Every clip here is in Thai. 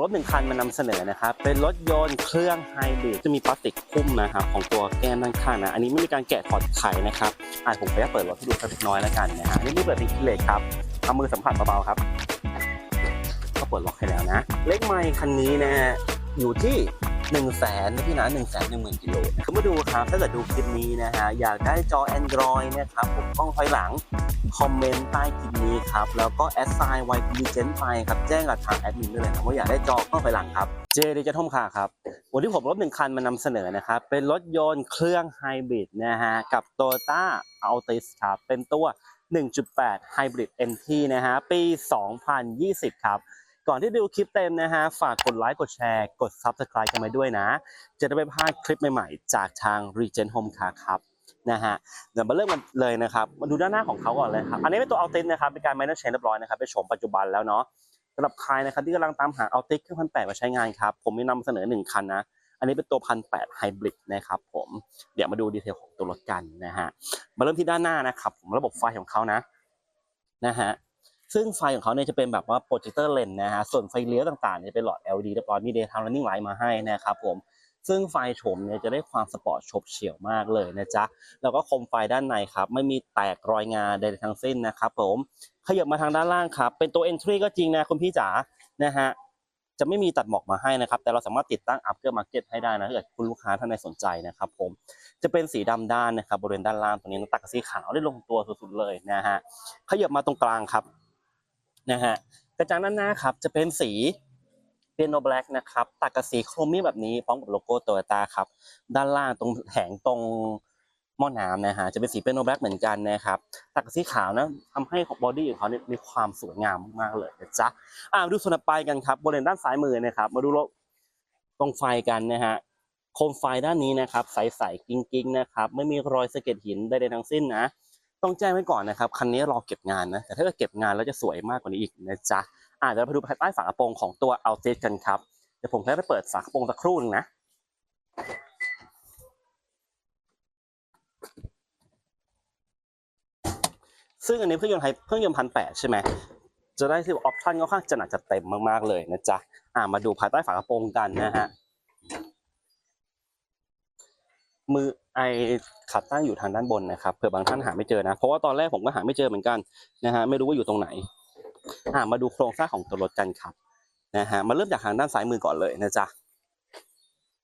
รถหนึ่งคันมานำเสนอนะครับ เป็นรถยนต์เครื่องไฮบริดจะมีพลาสติกคุ้มนะครับของตัวแก้มด้านข้างนะ อันนี้ไม่มีการแกะถอดไขนะครับอ่าผมไปเปิดรถให้ดูสักน้อยแล้วกันนะฮะอันนี่ไม่เปิดเป็นคีเลสครับเอามือสัมผัสเบาๆครับ ก็เปิดล็อกให้แล้วนะ เล็กไมค์คันนี้นะฮะอยู่ที่ 1นึ่งแสนนะพี่นะหนึ่งแสนหนึ่งหมื่นกิโลคือมาดูครับถ้าเกิดดูคลิปนี้นะฮะอยากได้จอ Android นะครับผมกล้องถอยหลัง คอมเมนต์ใต้คลิปนี้ครับ แล้วก็แอดไซน์ไวพีเจนไปครับ แจ้งกับทางแอดมินได้เลยครับว่าอยากได้จอกล้องถอยหลังครับเจดิจิทัลคาครับวันที่ผมรถหนึ่งคันมานำเสนอนะครับ เป็นรถยนต์เครื่องไฮบริดนะฮะกับ Toyota Altis ครับเป็นตัว 1.8 Hybrid NT นะฮะปี 2020 ครับ ก่อนที่ดูคลิปเต็มนะฮะ ฝากกดไลค์กดแชร์ กด Subscribe กันไปด้วยนะ จะได้ไม่พลาดคลิปใหม่ๆ จากทาง Regen Home Car ครับนะฮะเดี๋ยวมาเริ่มกันเลยนะครับมาดูด้านหน้าของเขาก่อนเลยครับอันนี้เป็นตัว Altis นะครับเป็นการ minor change เรียบร้อยนะครับเป็นโฉมปัจจุบันแล้วเนาะสำหรับใครนะครับที่กำลังตามหา Altis เครื่องพันแปดมาใช้งานครับผมมีนำเสนอหนึ่งคันนะอันนี้เป็นตัวพันแปดไฮบริดนะครับผมเดี๋ยวมาดูดีเทลของตัวรถกันนะฮะมาเริ่มที่ด้านหน้านะครับผมระบบไฟของเขานะนะฮะ ซึ่งไฟของเขาเนี่ยจะเป็นแบบว่าโปรเจคเตอร์เลนนะฮะ ส่วนไฟเลี้ยวต่างๆเนี่ยเป็นหลอด LED เรียบร้อยมี daytime running light มาให้นะครับผม ซึ่งไฟโฉมเนี่ยจะได้ความสปอร์ตฉบเฉี่ยวมากเลยนะจ๊ะ แล้วก็โคมไฟด้านในครับ ไม่มีแตกรอยงาใดๆทั้งสิ้นนะครับผม ขยับมาทางด้านล่างครับ เป็นตัว entry ก็จริงนะคุณพี่จ๋า นะฮะ จะไม่มีตัดหมอกมาให้นะครับ แต่เราสามารถติดตั้ง after market ให้ได้นะถ้าเกิดคุณลูกค้าท่านใดสนใจนะครับผม จะเป็นสีดำด้านนะครับบริเวณด้านล่างตรงนี้น้ำตักสีขาวได้ลงตัวสุดๆเลยนะฮะ ขยับมาตรงกลางครับ นะฮะกระจังด้านหน้าครับจะเป็นสีเปียโนแบล็กนะครับตัดกับสีโครเมียมแบบนี้พร้อมกับโลโก้โตโยต้าครับด้านล่างตรงแผงตรงหม้อน้ำนะฮะจะเป็นสีเปียโนแบล็กเหมือนกันนะครับตัดกับสีขาวนะทำให้บอดี้ของเขาเนี่ยมีความสวยงามมากเลยนะจ๊ะอ่ามาดูส่วนต่อไปกันครับบริเวณด้านซ้ายมือนะครับมาดูตรงไฟกันนะฮะโคมไฟด้านนี้นะครับใสๆกิ้งๆนะครับไม่มีรอยสะเก็ดหินใดๆทั้งสิ้นนะ ต้องแจ้งไว้ก่อนนะครับคันนี้รอเก็บงานนะแต่ถ้าเกิดเก็บงานแล้วจะสวยมากกว่านี้อีกนะจ๊ะอ่าเดี๋ยวเราไปดูภายใต้ฝากระโปรงของตัว Altis กันครับเดี๋ยวผมจะไปเปิดฝากระโปรงสักครู่นึงนะซึ่งอันนี้เครื่องยนต์ไฮเครื่องยนต์พันแปดใช่ไหมจะได้ที่ออปชั่นค่อนข้างจะหนักจะเต็มมากๆเลยนะจ๊ะอ่ามาดูภายใต้ฝากระโปรงกันนะฮะ มือไอขัดตั้งอยู่ทางด้านบนนะครับเผื่อบางท่านหาไม่เจอนะ เพราะว่าตอนแรกผมก็หาไม่เจอเหมือนกันนะฮะไม่รู้ว่าอยู่ตรงไหนอ่ามาดูโครงสร้างของตัวรถกันครับนะฮะมาเริ่มจากทางด้านซ้ายมือก่อนเลยนะจ๊ะ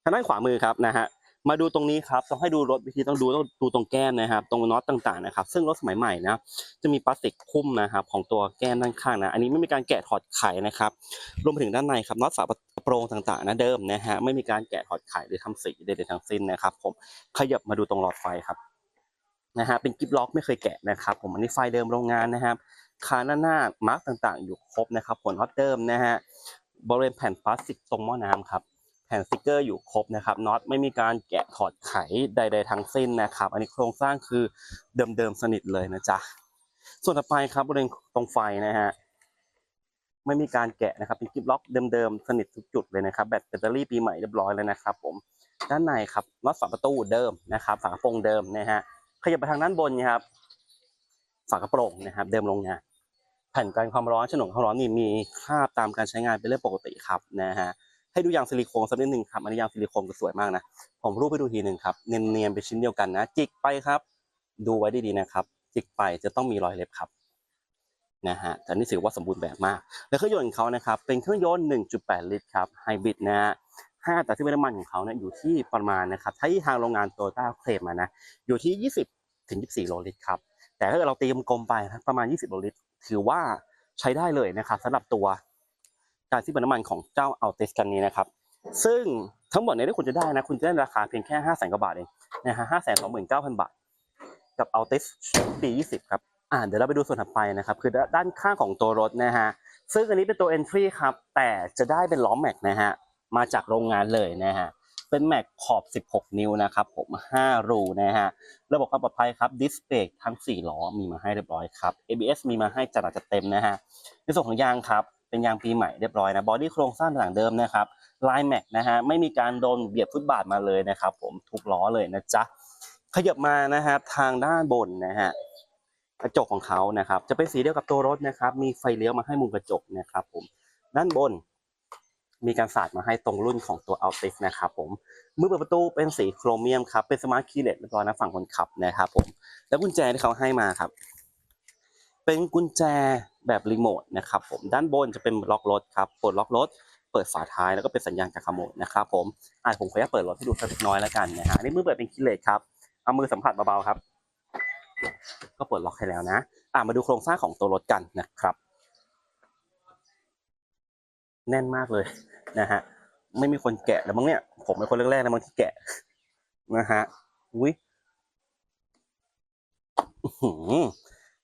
ทางด้านขวามือครับนะฮะ มาดูตรงนี้ครับต้องให้ดูรถวิธีต้องดูต้องดูตรงแก้มนะครับ ตรงน็อตต่างๆนะครับ ซึ่งรถสมัยใหม่นะจะมีพลาสติกคุ้มนะครับของตัวแก้มด้านข้างนะ อันนี้ไม่มีการแกะถอดไขนะครับรวมไปถึงด้านในครับน็อตฝาประโปรงต่างๆนะเดิมนะฮะไม่มีการแกะถอดไขหรือทำสีใดๆทั้งสิ้นนะครับ ผมขยับมาดูตรงหลอดไฟครับนะฮะเป็นกิฟล็อกไม่เคยแกะนะครับ ผมอันนี้ไฟเดิมโรงงานนะครับคาหน้าหน้ามาร์กต่างๆ อยู่ครบนะครับผลน็อตเดิมนะฮะบริเวณแผ่นพลาสติกตรงหม้อน้ำครับ ผ่นสติกเกอร์อยู่ครบนะครับน็อตไม่มีการแกะถอดไขใด ๆทั้งสิ้นนะครับ อันนี้โครงสร้างคือเดิมๆสนิทเลยนะจ๊ะส่วนต่อไปครับบริเวณตรงไฟนะฮะไม่มีการแกะนะครับเป็นกิฟล็อกเดิมๆสนิททุกจุดเลยนะครับแบตแบตเตอรี่ปีใหม่เรียบร้อยแล้วนะครับ ผมด้านในครับน็อตฝาประตูเดิมนะครับฝากระโปรงเดิมนะฮะขยับไปทางด้านบนนะครับฝากระโปรงนะครับ เดิมโรงงานแผ่นกันความร้อนฉนวนความร้อนนี่มีคราบตามการใช้งานเป็นเรื่องปกติครับนะฮะ ให้ดูยางซิลิโคนสักนิดหนึ่งครับอันนี้ยางซิลิโคนก็สวยมากนะผมรูปให้ดูทีหนึ่งครับเนียนๆเป็นชิ้นเดียวกันนะ จิกไปครับ ดูไว้ดีๆนะครับ จิกไปจะต้องมีรอยเล็บครับนะฮะแต่นี่ถือว่าสมบูรณ์แบบมาก แล้วเครื่องยนต์ของเขานะครับ เป็นเครื่องยนต์ 1.8 ลิตรครับไฮบริดนะฮะค่าแต่ที่เป็นน้ำมันของเขาเนี่ยอยู่ที่ประมาณนะครับถ้าทางโรงงานโตโยต้าเคลมมานะอยู่ที่ 20ถึง24 โลลิตรครับแต่ถ้าเกิดเราตีกลมๆไปนะประมาณ 20 โลลิตร ถือว่าใช้ได้เลยนะครับสำหรับตัว การที่เป็นน้ำมันของเจ้าอัลติสกันนี้นะครับ ซึ่งทั้งหมดเนี่ยที่คุณจะได้นะ คุณจะได้ราคาเพียงแค่5 0 0 0 0 0กว่าบาทเองนะฮะ5 2 9 0 0 0บาท กับ Altis ปี20ครับอ่าเดี๋ยวเราไปดูส่วนถัดไปนะครับ คือด้านข้างของตัวรถนะฮะซึ่งอันนี้เป็นตัว entry ครับ แต่จะได้เป็นล้อแม็กนะฮะมาจากโรงงานเลยนะฮะเป็นแม็กขอบ 16 นิ้วนะครับผม 5 รูนะฮะระบบความปลอดภัยครับดิสเบรกทั้ง 4 ล้อมีมาให้เรียบร้อยครับ ABS มีมาให้จัดหนักจัดเต็มนะฮะในส่วนของยางครับ เป็นยางปีใหม่เรียบร้อยนะบอดี้โครงสร้างต่างเดิมนะครับลายแม็กนะฮะไม่มีการโดนเบียดฟุตบาทมาเลยนะครับผมทุกล้อเลยนะจ๊ะขยับมานะครับทางด้านบนนะฮะกระจกของเขานะครับ จะเป็นสีเดียวกับตัวรถนะครับ มีไฟเลี้ยวมาให้มุมกระจกนะครับผมด้านบน มีการสาดมาให้ตรงรุ่นของตัว Altis นะครับผมมือเปิดประตูเป็นสีโครเมียมครับเป็นสมาร์ทคีย์เลสเรียบร้อยนะฝั่งคนขับนะครับผมแล้วกุญแจที่เขาให้มาครับ เป็นกุญแจแบบรีโมทนะครับผมด้านบนจะเป็นล็อกรถครับเปิดล็อกรถเปิดฝาท้ายแล้วก็เป็นสัญญาณการขโมยนะครับผมอ่าผมขออนุญาตเปิดรถให้ดูสักเล็กน้อยแล้วกันนะฮะนี่มือเปิดเป็นคีเลสครับเอามือสัมผัสเบาๆครับ ก็เปิดล็อกให้แล้วนะ อ่ามาดูโครงสร้างของตัวรถกันนะครับ แน่นมากเลยนะฮะไม่มีคนแกะแล้วมั้งเนี่ย ผมเป็นคนแรกๆนะมั้งที่แกะนะฮะอุ้ย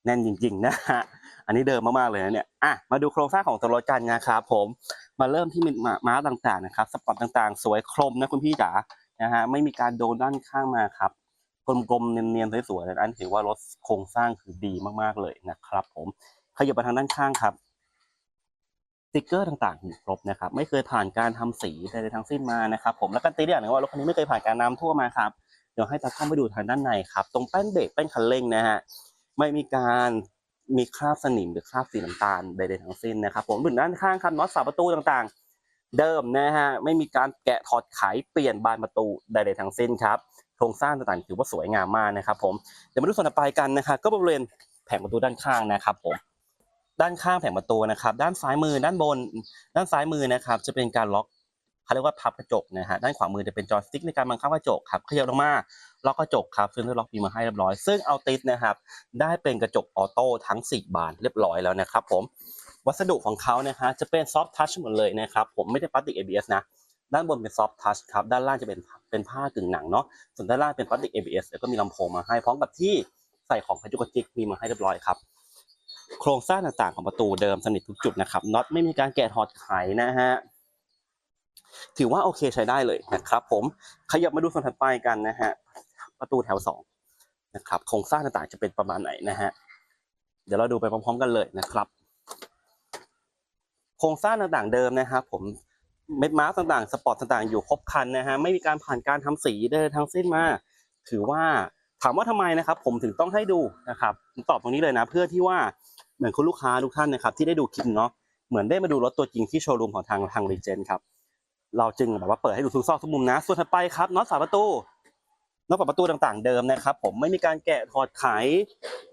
แน่นจริงๆนะฮะอันนี้เดิมมากๆเลยนะเนี่ยอะมาดูโครงสร้างของตัวรถกันนะครับผมมาเริ่มที่ม้าม้าต่างๆนะครับสปอร์ตต่างๆ สวยครบนะคุณพี่จ๋านะฮะไม่มีการโดนด้านข้างมาครับกลมๆเนียนๆสวยๆอันถือว่ารถโครงสร้างคือดีมากๆเลยนะครับ ผมขยับไปทางด้านข้างครับสติกเกอร์ต่างๆอยู่ครบนะครับ ไม่เคยผ่านการทำสีใดๆทั้งสิ้นมานะครับ ผมแล้วก็ตีได้อย่างหนึงว่ารถคันนี้ไม่เคยผ่านการน้ำท่วมมาครับเดี๋ยวให้ตากล้องไปดูทางด้านในครับ ตรงแป้นเบรกแป้นคันเร่งนะฮะ ไม่มีการมีคราบสนิมหรือคราบสีน้ำตาลใดๆทั้งสิ้นนะครับผมถึงด้านข้างครับน็อตฝาประตูต่างๆ เดิมนะฮะไม่มีการแกะถอดไขเปลี่ยนบานประตูใดๆทั้งสิ้นครับโครงสร้างต่างๆถือว่าสวยงามมากนะครับผมเดี๋ยวมาดูส่วนต่อไปกันนะครับก็บริเวณแผงประตูด้านข้างนะครับผมด้านข้างแผงประตูนะครับ ด้านซ้ายมือด้านบน ด้านซ้ายมือนะครับ จะเป็นการล็อกเขาเรียกว่าพับกระจกนะฮะด้านขวามือจะเป็นจอยสติ๊กในการบังคับกระจกครับขยับลงมา ล็อกกระจกครับซึ่งได้ล็อกมีมาให้เรียบร้อย ซึ่งเอาติดนะครับได้เป็นกระจกออโต้ทั้ง 4 บานเรียบร้อยแล้วนะครับผมวัสดุของเขานะฮะจะเป็นซอฟท์ทัชหมดเลยนะครับผมไม่ได้พลาสติก ABS นะด้านบนเป็นซอฟท์ทัชครับด้านล่างจะเป็นเป็นผ้ากึ่งหนังเนาะส่วนด้านล่างเป็นพลาสติก ABS แล้วก็มีลำโพงมาให้พร้อมกับที่ใส่ของกระจุกกระจิกมีมาให้เรียบร้อยครับโครงสร้างต่างๆของประตูเดิมสนิททุกจุดนะครับน็อตไม่มีการแกะถอดไขนะฮะถือว่าโอเคใช้ได้เลยนะครับผมขยับมาดูส่วนถัดไปกันนะฮะ ประตูแถวสองนะครับโครงสร้างต่างๆจะเป็นประมาณไหนนะฮะเดี๋ยวเราดูไปพร้อม ๆ กันเลยนะครับ โครงสร้างต่างๆเดิมนะครับ ผมเม็ดมาร์กต่างๆ สปอร์ตต่างๆ อยู่ครบคันนะฮะไม่มีการผ่านการทำสีใดๆทั้งสิ้นมา ถือว่าถามว่าทำไมนะครับ ผมถึงต้องให้ดูนะครับตอบตรงนี้เลยนะ เพื่อที่ว่าเหมือนคุณลูกค้าทุกท่านนะครับ ที่ได้ดูคลิปเนาะเหมือนได้มาดูรถตัวจริงที่โชว์รูมของทางทางรีเจนครับเราจึงแบบว่าเปิดให้ดูทุกซอกทุกมุมนะ ส่วนถัดไปครับน็อตฝาประตู นอตฝาประตูต่างๆเดิมนะครับ ผมไม่มีการแกะถอดไข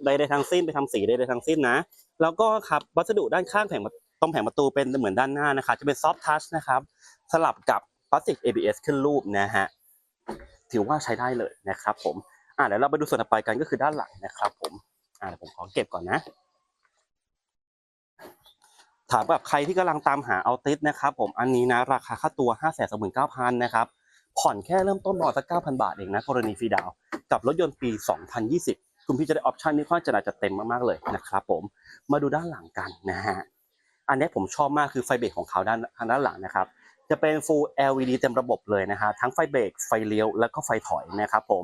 ใดๆทั้งสิ้นไปทำสีใดๆทั้งสิ้นนะ แล้วก็ครับวัสดุด้านข้างแผงตรงแผงประตูเป็นเหมือนด้านหน้านะครับจะเป็นซอฟท์ทัชนะครับสลับกับพลาสติก ABS ขึ้นรูปนะฮะถือว่าใช้ได้เลยนะครับผมอ่าเดี๋ยวเราไปดูส่วนต่อไปกันก็คือด้านหลังนะครับ ผมอ่าเดี๋ยวผมขอเก็บก่อนนะถามแบบใครที่กำลังตามหาเอาติสนะครับผมอันนี้นะราคาค่าตัว 5 2 9 0 0 0 นะครับ ผ่อนแค่เริ่มต้นบอสัก9,000บาทเองนะกรณีฟรีดาวกับรถยนต์ปี 2020 คุณพี่จะได้ออปชันนี้ค่อนข้างจะน่าจะเต็มมากๆเลยนะครับผมมาดูด้านหลังกันนะฮะอันนี้ผมชอบมากคือไฟเบรกของเขาด้านทางด้านหลังนะครับจะเป็น Full LED เต็มระบบเลยนะฮะทั้งไฟเบรกไฟเลี้ยวแล้วก็ไฟถอยนะครับผม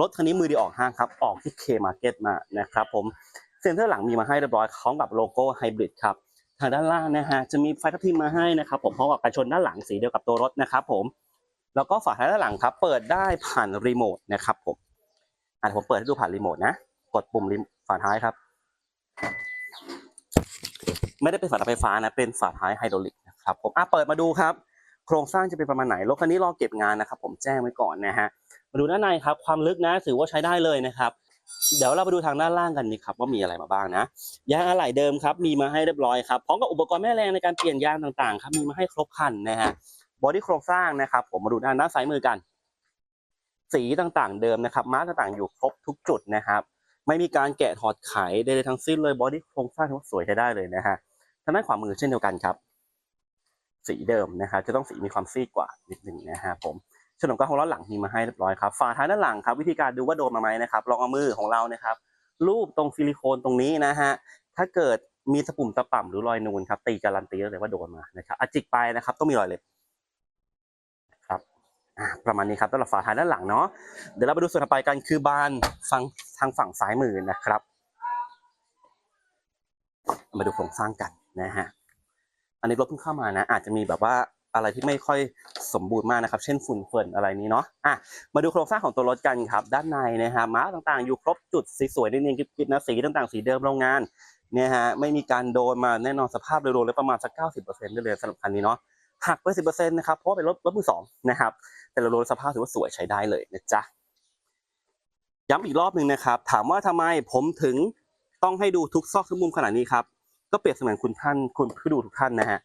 รถคันนี้มือดีออกห้างครับ ออกที่ K Market มานะครับผมเซ็นเตอร์หลังมีมาให้เรียบร้อยพร้อมกับโลโก้ไฮบริดครับทางด้านล่างนะฮะจะมีไฟทับทิมมาให้นะครับผมพร้อมกับกันชนด้านหลังสีเดียวกับตัวรถนะครับผม แล้วก็ฝาท้ายด้านหลังครับ เปิดได้ผ่านรีโมทนะครับผมอะผมเปิดให้ดูผ่านรีโมทนะ กดปุ่มฝาท้ายครับ ไม่ได้เป็นฝาท้ายไฟฟ้านะ เป็นฝาท้ายไฮดรอลิกนะครับผมอะเปิดมาดูครับ โครงสร้างจะเป็นประมาณไหน รถคันนี้รอเก็บงานนะครับ ผมแจ้งไว้ก่อนนะฮะ มาดูด้านในครับ ความลึกนะ ถือว่าใช้ได้เลยนะครับ เดี๋ยวเราไปดูทางด้านล่างกันดีครับว่ามีอะไรมาบ้างนะ ยางอะไหล่เดิมครับ มีมาให้เรียบร้อยครับ พร้อมกับอุปกรณ์แม่แรงในการเปลี่ยนยางต่างๆ ครับ มีมาให้ครบครันนะฮะ อดี้โครงสร้างนะครับ ผมมาดูด้านด้านซ้ายมือกัน สีต่างๆ เดิมนะครับ มาร์กต่างๆ อยู่ครบทุกจุดนะครับ ไม่มีการแกะถอดไขใดๆทั้งสิ้นเลยบอดี้โครงสร้างถือว่าสวยใช้ได้เลยนะฮะทางด้านขวามือเช่นเดียวกันครับ สีเดิมนะครับจะต้องสีมีความซีดกว่านิดหนึ่งนะฮะผมฉนวนกลางของล้อหลังมีมาให้เรียบร้อยครับฝาท้ายด้านหลังครับ วิธีการดูว่าโดนมาไหมนะครับลองเอามือของเรานะครับรูปตรงซิลิโคนตรงนี้นะฮะถ้าเกิดมีสปุ่มตะป่ำหรือรอยนูนครับตีการันตีเลยว่าโดนมานะครับอจิกไปนะครับต้องมีรอยเล็บ ประมาณนี้ครับสำหรับฝาท้ายด้านหลังเนาะเดี๋ยวเราไปดูส่วนต่อไปกันคือบานฝั่งทางฝั่งซ้ายมือนะครับ มาดูโครงสร้างกันนะฮะอันนี้รถเพิ่งเข้ามานะ อาจจะมีแบบว่าอะไรที่ไม่ค่อยสมบูรณ์มากนะครับ เช่นฝุ่นเฟินอะไรนี้เนาะอะมาดูโครงสร้างของตัวรถกันครับ ด้านในนะฮะม้าต่างๆ อยู่ครบจุดสีสวยเนียนๆกิ๊บๆนะสีต่างๆ สีเดิมโรงงานเนี่ยฮะไม่มีการโดนมาแน่นอนสภาพโดยรวมแล้วประมาณสักเก้าสิบเปอร์เซ็นต์ได้เลยสำหรับคันนี้เนาะหักไปสิบเปอร์เซ็นต์นะครับเพราะเป็นรถรถมือสองนะครับ แต่เราโดนสภาพถือว่าสวยใช้ได้เลยนะจ๊ะย้ำอีกรอบหนึ่งนะครับ ถามว่าทำไมผมถึงต้องให้ดูทุกซอกทุกมุมขนาดนี้ครับ ก็เปรียบเสมือนคุณท่านคุณผู้ดูทุกท่านนะฮะ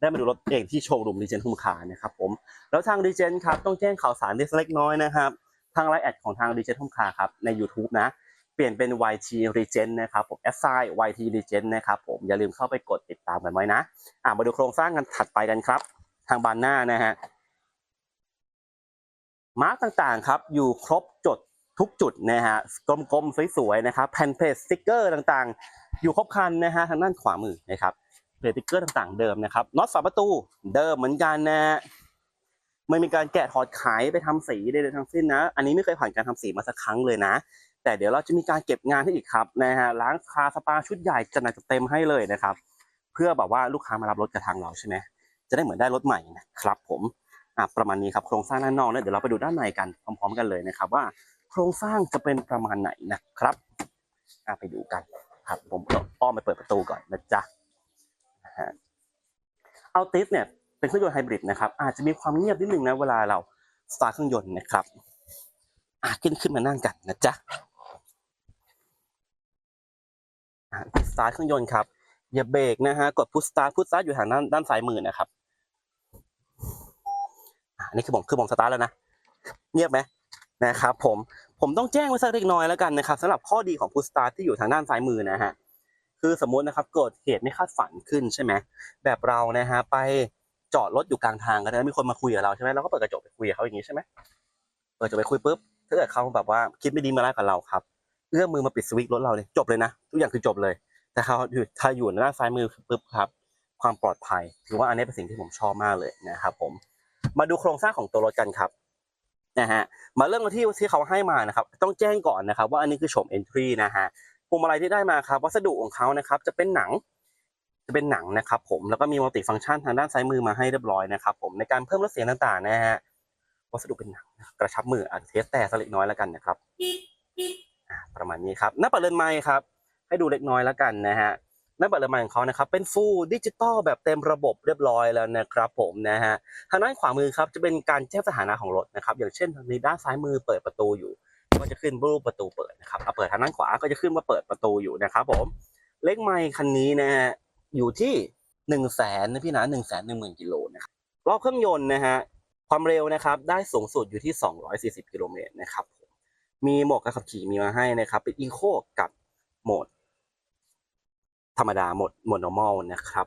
ได้มาดูรถเองที่โชว์รูมรีเจนทุ่มคานะครับผมแล้วทางรีเจนครับต้องแจ้งข่าวสารเล็กน้อยนะครับ ทางไลน์แอดของทางรีเจนทุ่มคาครับใน YouTube นะ เปลี่ยนเป็น YT Regen นะครับผม s i YT Regen นะครับผมอย่าลืมเข้าไปกดติดตามกันไว้นะอะมาดูโครงสร้างกันถัดไปกันครับ ทางบานหน้านะฮะ มาร์กต่างๆครับอยู่ครบจดทุกจุดนะฮะกลมๆสวยๆนะครับแผ่นเพจสติกเกอร์ต่างๆ อยู่ครบคันนะฮะทางด้านขวามือนะครับเพจสติกเกอร์ต่างๆเดิมนะครับน็อตฝาประตูเดิมเหมือนกันนะฮะไม่มีการแกะถอดขายไปทำสีใดๆทั้งสิ้นนะ อันนี้ไม่เคยผ่านการทำสีมาสักครั้งเลยนะ แต่เดี๋ยวเราจะมีการเก็บงานให้อีกครับนะฮะล้างคาสปาชุดใหญ่จัดหนักจัดเต็มให้เลยนะครับ เพื่อแบบว่าลูกค้ามารับรถกับทางเราใช่ไหมจะได้เหมือนได้รถใหม่นะครับผม ประมาณนี้ครับโครงสร้างด้านนอกเนี่ยเดี๋ยวเราไปดูด้านในกันพร้อมๆกันเลยนะครับ ว่าโครงสร้างจะเป็นประมาณไหนนะครับไปดูกันครับผมอ้อมไปเปิดประตูก่อนนะจ๊ะเอาติสเนี่ยเป็นเครื่องยนต์ไฮบริดนะครับอาจจะมีความเงียบนิดนึงนะเวลาเราสตาร์ทเครื่องยนต์นะครับอะขึ้นขึ้นมานั่งกันนะจ๊ะสตาร์ทเครื่องยนต์ครับอย่าเบรกนะฮะกดพุชสตาร์ทพุชสตาร์ทอยู่ทางด้านด้านซ้ายมือนะครับ อันนี่คือผมคือผมสตาร์ทแล้วนะ เงียบไหมนะครับผมผมต้องแจ้งไว้สักเล็กน้อยแล้วกันนะครับสำหรับข้อดีของพุสตาร์ทที่อยู่ทางด้านซ้ายมือนะฮะคือสมมุตินะครับเกิดเหตุไม่คาดฝันขึ้นใช่ไหมแบบเรานะฮะไปจอดรถอยู่กลางทางกันนะมีคนมาคุยกับเราใช่ไหมเราก็เปิดกระจกไปคุยกับเขาอย่างนี้ใช่ไหมเปิดกระจกไปคุยปุ๊บถ้าเกิดเขาแบบว่าคิดไม่ดีมาไล่กับเราครับเอื้อมมือมาปิดสวิตช์รถเราเลยจบเลยนะ ทุกอย่างคือจบเลย แต่เขาอยู่ถ้าอยู่ด้านซ้ายมือปุ๊บครับ ความปลอดภัยถือว่าอันนี้เป็นสิ่งที่ผมชอบมากเลยนะครับผม มาดูโครงสร้างของตัวรถกันครับนะฮะมาเริ่มกันที่ที่เขาให้มานะครับ ต้องแจ้งก่อนนะครับ ว่าอันนี้คือโฉม entry นะฮะพวงมาลัยที่ได้มาครับ วัสดุของเขานะครับ จะเป็นหนังจะเป็นหนังนะครับผมแล้วก็มีมัลติฟังก์ชันทางด้านซ้ายมือมาให้เรียบร้อยนะครับผมในการเพิ่มลดเสียงต่างๆนะฮะวัสดุเป็นหนังกระชับมืออะเทสแต่สักเล็กน้อยแล้วกันนะครับประมาณนี้ครับหน้าปัดเรือนไม้ครับ ให้ดูเล็กน้อยแล้วกันนะฮะ น้าปัดเรือนไม้ของเขานะครับเป็นฟูลดิจิตอลแบบเต็มระบบเรียบร้อยแล้วนะครับผมนะฮะทางด้านขวามือครับจะเป็นการแจ้งสถานะของรถนะครับอย่างเช่นในด้านซ้ายมือเปิดประตูอยู่ ก็จะขึ้นรูปประตูเปิดนะครับเอาเปิดทางด้านขวาก็จะขึ้นว่าเปิดประตูอยู่นะครับผมเลขไมค์คันนี้นะฮะอยู่ที่หนึ่งแสนนะพี่นะหนึ่งแสนหนึ่งหมื่นกิโลนะครับรอบเครื่องยนต์นะฮะความเร็วนะครับได้สูงสุดอยู่ที่ 240 กิโลเมตรนะครับผมมีโหมดการขับขี่มีมาให้นะครับเป็น Eco กับโหมด ธรรมดาหมดโหมด normal นะครับ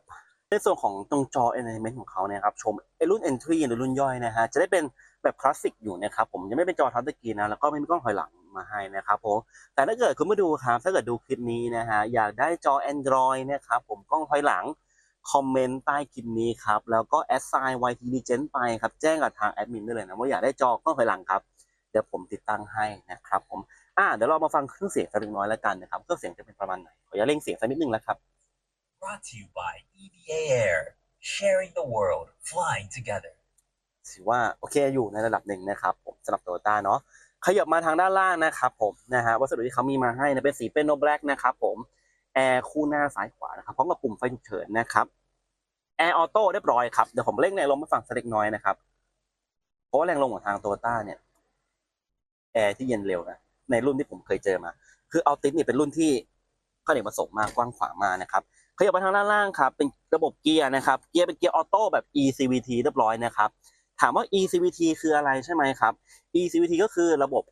ในส่วนของตรงจอ entertainment ของเขาเนี่ยครับชมไอรุ่น entry หรือรุ่นย่อยนะฮะจะได้เป็นแบบคลาสสิกอยู่นะครับผมยังไม่เป็นจอทัชสกรีนนะแล้วก็ไม่มีกล้องถอยหลังมาให้นะครับผมแต่ถ้าเกิดคุณมาดูครับถ้าเกิดดูคลิปนี้นะฮะอยากได้จอ Android นะครับผมกล้องถอยหลังคอมเมนต์ใต้คลิปนี้ครับแล้วก็ assign YT Legend ไปครับแจ้งกับทางแอดมินได้เลยนะว่าอยากได้จอกล้องถอยหลังครับเดี๋ยวผมติดตั้งให้นะครับผม อ่าเดี๋ยวเรามาฟังเครื่องเสียงสักเล็กน้อยแล้วกันนะครับ เครื่องเสียงจะเป็นประมาณไหน ขออย่าตเร่งเสียงสักนิดนึงแล้วครับ Brought to you by EVA Air, sharing the world, flying together. ถือว่าโอเคอยู่ในระดับหนึ่งนะครับผมสำหรับโตโยต้าเนาะขยับมาทางด้านล่างนะครับผมนะฮะวัสดุที่เขามีมาให้นะเป็นสีเป็นโนแบล็กนะครับผมแอร์คู่หน้าซ้ายขวานะครับพร้อมกับปุ่มไฟฉุกเฉินนะครับแอร์ออโต้เรียบร้อยครับเดี๋ยวผมเร่งแรงลมมาฝั่งสักเล็กน้อยนะครับเพราะว่าแรงลมของทางโตโยต้าเนี่ยแอร์ที่เย็นเร็วนะ ในรุ่นที่ผมเคยเจอมา คือเอาติสเนี่ยเป็นรุ่นที่ข้อเด็กประสงค์มากกว้างขวางมานะครับขยับมาทางด้านล่างครับเป็นระบบเกียร์นะครับเกียร์เป็นเกียร์ออโต้แบบ eCVT เรียบร้อยนะครับถามว่า eCVT คืออะไรใช่ไหมครับ eCVT ก็คือระบบ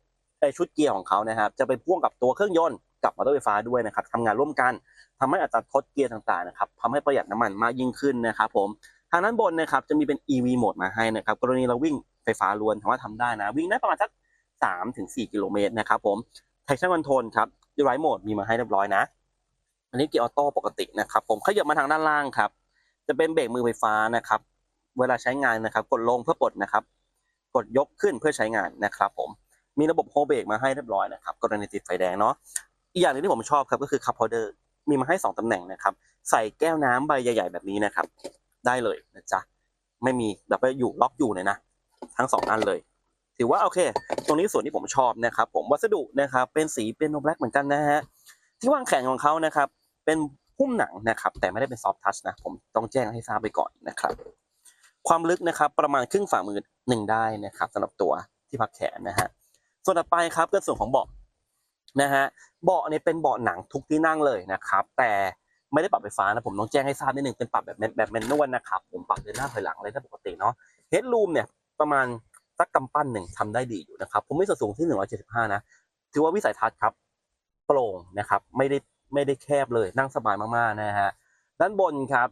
ชุดเกียร์ของเขานะครับ จะไปพ่วงกับตัวเครื่องยนต์กับมอเตอร์ไฟฟ้าด้วยนะครับทำงานร่วมกันทำให้อัตราทดเกียร์ต่างๆนะครับทำให้ประหยัดน้ำมันมากยิ่งขึ้นนะครับผมทางด้านบนนะครับจะมีเป็น EV โหมดมาให้นะครับกรณีเราวิ่งไฟฟ้าล้วนถามว่าทำได้นะ วิ่งได้ประมาณสัก 3ถึง4กิโลเมตรนะครับผม traction control ครับ drive mode มีมาให้เรียบร้อยนะ อันนี้เกียร์ออโต้ปกตินะครับผมขยับมาทางด้านล่างครับ จะเป็นเบรกมือไฟฟ้านะครับ เวลาใช้งานนะครับกดลงเพื่อปลดนะครับ กดยกขึ้นเพื่อใช้งานนะครับผมมีระบบโฮเบรกมาให้เรียบร้อยนะครับกรณีติดไฟแดงเนาะอีกอย่างหนึงที่ผมชอบครับก็คือคัพพอเดอร์มีมาให้สองตำแหน่งนะครับ ใส่แก้วน้ำใบใหญ่ ๆ แบบนี้นะครับ ได้เลยนะจ๊ะ ไม่มีแบบว่าอยู่ล็อกอยู่เลยนะ ทั้งสองอันเลย ถือว่าโอเค ตรงนี้ส่วนที่ผมชอบนะครับ ผมวัสดุนะครับเป็นสีเป็นโนแบล็กเหมือนกันนะฮะที่วางแขนของเขานะครับ เป็นหุ้มหนังนะครับ แต่ไม่ได้เป็นซอฟทัชนะผมต้องแจ้งให้ทราบไปก่อนนะครับ ความลึกนะครับประมาณครึ่งฝ่ามือหนึ่งได้นะครับสำหรับตัวที่พักแขนนะฮะส่วนต่อไปครับก็ส่วนของเบาะนะฮะเบาะเนี่ยเป็นเบาะหนังทุกที่นั่งเลยนะครับ แต่ไม่ได้ปรับไฟฟ้านะผมต้องแจ้งให้ทราบนิดนึงเป็นปรับแบบแบบแมนนวลนะครับผมปรับเดินหน้าถอยหลังอะไรได้ปกติเนาะเฮดรูมเนี่ยประมาณ สักกำปั้นหนึ่งทำได้ดีอยู่นะครับผมไมีส่วนสูงที่ 175 นะ ถือว่าวิสัยทัศน์ครับ โปร่งนะครับ ไม่ได้ไม่ได้แคบเลยนั่งสบายมากๆนะฮะด้านบนครับ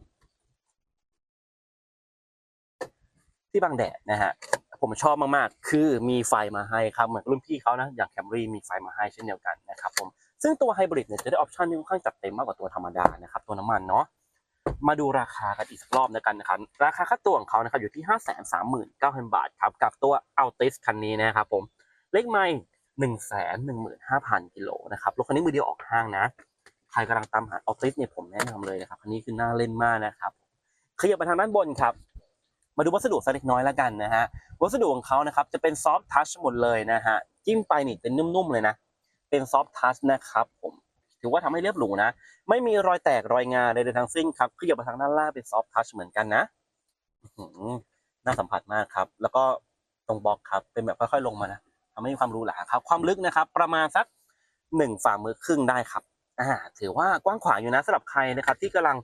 ที่บังแดดนะฮะผมชอบมากๆ คือมีไฟมาให้ครับ เหมือนรุ่นพี่เขานะ อย่างแคมรี่มีไฟมาให้เช่นเดียวกันนะครับผม ซึ่งตัวไฮบริดเนี่ยจะได้ออปชันที่ค่อนข้างจัดเต็มมากกว่าตัวธรรมดานะครับ ตัวน้ำมันเนาะ มาดูราคากันอีกสักรอบแล้วกันนะครับ ราคาค่าตัวของเขานะครับอยู่ที่ 5 3 9 0 0 0 บาทครับ กับตัว Altis คันนี้นะครับผม เลขไม่หนึ่งแสนหนึ่งหมื่นห้าพันกิโลนะครับรถคันนี้มือเดียวออกห้างนะ ใครกำลังตามหา Altis เนี่ยผมแนะนำเลยนะครับ คันนี้คือน่าเล่นมากนะครับขยับไปทางด้านบนครับ มาดูวัสดุสักเล็กน้อยแล้วกันนะฮะ วัสดุของเขานะครับจะเป็นซอฟ t ์ทัชหมดเลยนะฮะ จิ้มไปนี่เป็นนุ่มๆเลยนะ เป็นซอฟ t ์ทัชนะครับผม ถือว่าทำให้เรียบหรูนะ ไม่มีรอยแตกรอยงาใดๆทั้งสิ้นครับขยับไปทางด้านล่างเป็นซอฟ t ์ทัชเหมือนกันนะน่าสัมผัสมากครับ แล้วก็ตรงบล็อกครับ เป็นแบบค่อยๆลงมานะทำให้มีความรู้หราครับ ความลึกนะครับ ประมาณสักหนึ่งฝ่ามือครึ่งได้ครับอ่าถือว่ากว้างขวางอยู่นะสำหรับใครนะครับ ที่กำลัง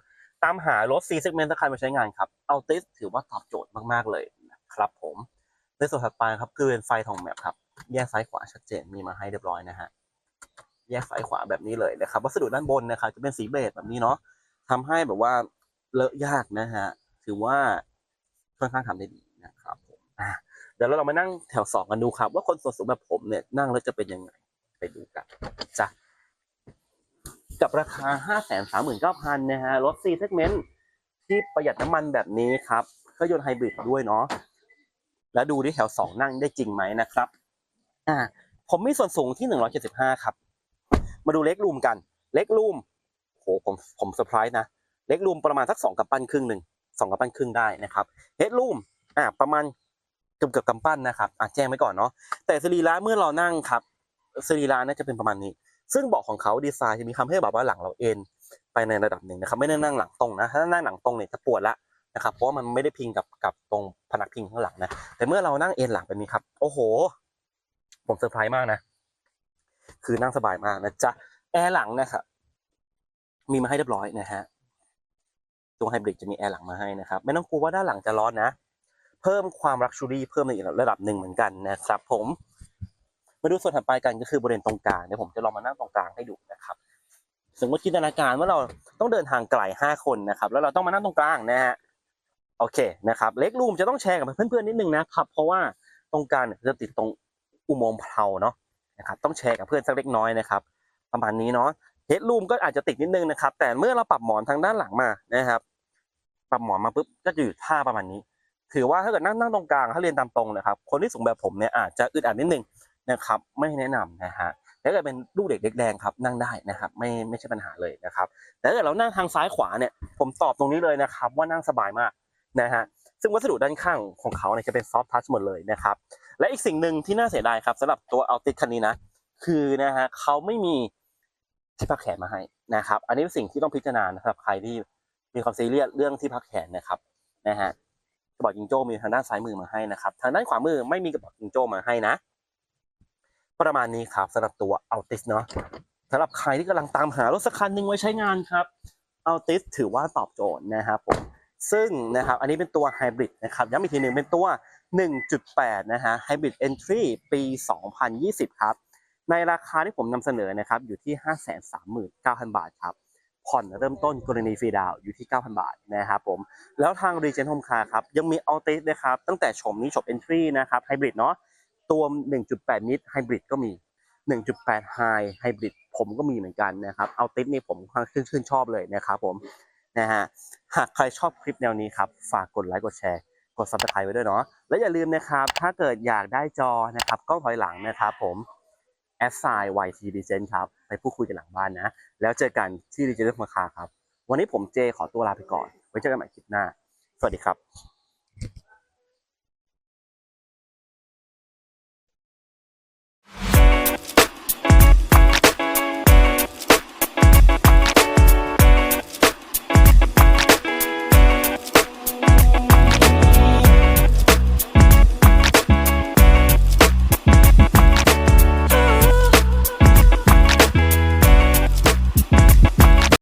ตามหารถ C segment สักคันมาใช้งานครับเอาติสถือว่าตอบโจทย์มากๆเลยนะครับผมในส่วนถัดไปครับคือเป็นไฟทองแมปครับ แยกซ้ายขวาชัดเจนมีมาให้เรียบร้อยนะฮะ แยกซ้ายขวาแบบนี้เลยนะครับ วัสดุด้านบนนะครับจะเป็นสีเบจแบบนี้เนาะทำให้แบบว่าเลอะยากนะฮะถือว่าค่อนข้างทำได้ดีนะครับผมอะเดี๋ยวเราลองมานั่งแถวสองกันดูครับ ว่าคนส่วนสูงแบบผมเนี่ยนั่งแล้วจะเป็นยังไงไปดูกันจ้ะกับราคา 5 3 9 0 0 0นะฮะรถ C segment ที่ประหยัดน้ำมันแบบนี้ครับเครื่องยนต์ไฮบริดด้วยเนาะแล้วดูที่แถวสองนั่งได้จริงไหมนะครับอ่าผมมีส่วนสูงที่หนึ่งร้อยเจ็ดสิบห้าครับ มาดูเล็กรูมกัน เล็กรูมโหผมผมเซอร์ไพรส์นะ เล็กรูมประมาณสักสองกำปั้นครึ่งหนึ่งสองกำปั้นครึ่งได้นะครับเฮดรูมอ่าประมาณเกือบเกือบกำปั้นนะครับอ่าแจ้งไว้ก่อนเนาะแต่สรีระเมื่อเรานั่งครับสรีระน่าจะเป็นประมาณนี้ ซึ่งเบาะของเขาดีไซน์จะมีคำให้แบบว่าหลังเราเอ็นไปในระดับหนึ่งนะครับ ไม่ได้นั่งหลังตรงนะถ้านั่งหลังตรงเนี่ยจะปวดละนะครับเพราะว่ามันไม่ได้พิงกับกับตรงพนักพิงข้างหลังนะแต่เมื่อเรานั่งเอนหลังแบบนี้ครับ โอ้โห ผมเซอร์ไพรส์มากนะ คือนั่งสบายมากนะจ๊ะแอร์หลังนะครับมีมาให้เรียบร้อยนะฮะตัวไฮบริดจะมีแอร์หลังมาให้นะครับ ไม่ต้องกลัวว่าด้านหลังจะร้อนนะ เพิ่มความรักชูรี่เพิ่มในอีกระดับหนึ่งเหมือนกันนะครับ ผม มาดูส่วนถัดไปกันก็คือบริเวณตรงกลางเดี๋ยวผมจะลองมานั่งตรงกลางให้ดูนะครับสมมติจินตนาการว่าเราต้องเดินทางไกลห้าคนนะครับ แล้วเราต้องมานั่งตรงกลางนะฮะโอเคนะครับ เล็กรูมจะต้องแชร์กับเพื่อนๆนิดนึงนะครับเพราะว่าตรงกลางเนี่ยจะติดตรงอุโมงค์เพลาเนาะ นะครับต้องแชร์กับเพื่อนสักเล็กน้อยนะครับ ประมาณนี้เนาะเฮดรูมก็อาจจะติดนิดนึงนะครับ แต่เมื่อเราปรับหมอนทางด้านหลังมานะครับ ปรับหมอนมาปุ๊บก็จะอยู่ท่าประมาณนี้ ถือว่าถ้าเกิดนั่งนั่งตรงกลางถ้าเรียนตามตรงนะครับ คนที่สูงแบบผมเนี่ยอาจจะอึดอัดนิดนึงนะครับ ไม่แนะนำนะฮะถ้าเกิดเป็นลูกเด็กเล็กแดงครับนั่งได้นะครับ ไม่ไม่ใช่ปัญหาเลยนะครับแต่ถ้าเกิดเรานั่งทางซ้ายขวาเนี่ย ผมตอบตรงนี้เลยนะครับ ว่านั่งสบายมากนะฮะซึ่งวัสดุด้านข้างของเขาเนี่ยจะเป็นซอฟ t ์ทัชหมดเลยนะครับ และอีกสิ่งหนึ่งที่น่าเสียดายครับสำหรับตัว Altis คันนี้นะ คือนะฮะเขาไม่มีที่พักแขนมาให้นะครับ อันนี้เป็นสิ่งที่ต้องพิจารณานะครับใครที่มีความซีเรียสเรื่องที่พักแขนนะครับนะฮะกระบอกจิงโจ้มีทางด้านซ้ายมือมาให้นะครับ ทางด้านขวามือไม่มีกระบอกจิงโจ้มาให้นะ ประมาณนี้ครับสำหรับตัว Altis เนาะสำหรับใครที่กำลังตามหารถสักคันหนึ่งไว้ใช้งานครับ Altis ถือว่าตอบโจทย์นะครับผม ซึ่งนะครับอันนี้เป็นตัวไฮบริดนะครับย้ำอีกทีหนึ่งเป็นตัว 1.8 นะฮะไฮบริด Entry ปี 2020 ครับ ในราคาที่ผมนำเสนอนะครับอยู่ที่ 539,000 บาทครับ ผ่อนเริ่มต้นกรณีฟรีดาวอยู่ที่ 9,000 บาทนะครับผม แล้วทาง Regent Home Car ครับ ยังมี Altis นะครับ ตั้งแต่ชมนี้ชม Entry นะครับไฮบริดเนาะตัว 1.8 Mid Hybrid ก็มี 1.8 High Hybrid ผมก็มีเหมือนกันนะครับ Altis นี่ผมค่อนข้างชื่นชอบเลยนะครับผมนะฮะ หากใครชอบคลิปแนวนี้ครับฝากกดไลค์กดแชร์กด subscribe ไว้ด้วยเนาะและอย่าลืมนะครับ ถ้าเกิดอยากได้จอนะครับกล้องถอยหลังนะครับผม s i YT d e g e n ครับไปพูดคุยกันหลังบ้านนะ แล้วเจอกันที่ d e g e n มาคาครับ วันนี้ผมเจขอตัวลาไปก่อน ไว้เจอกันใหม่คลิปหน้า สวัสดีครับ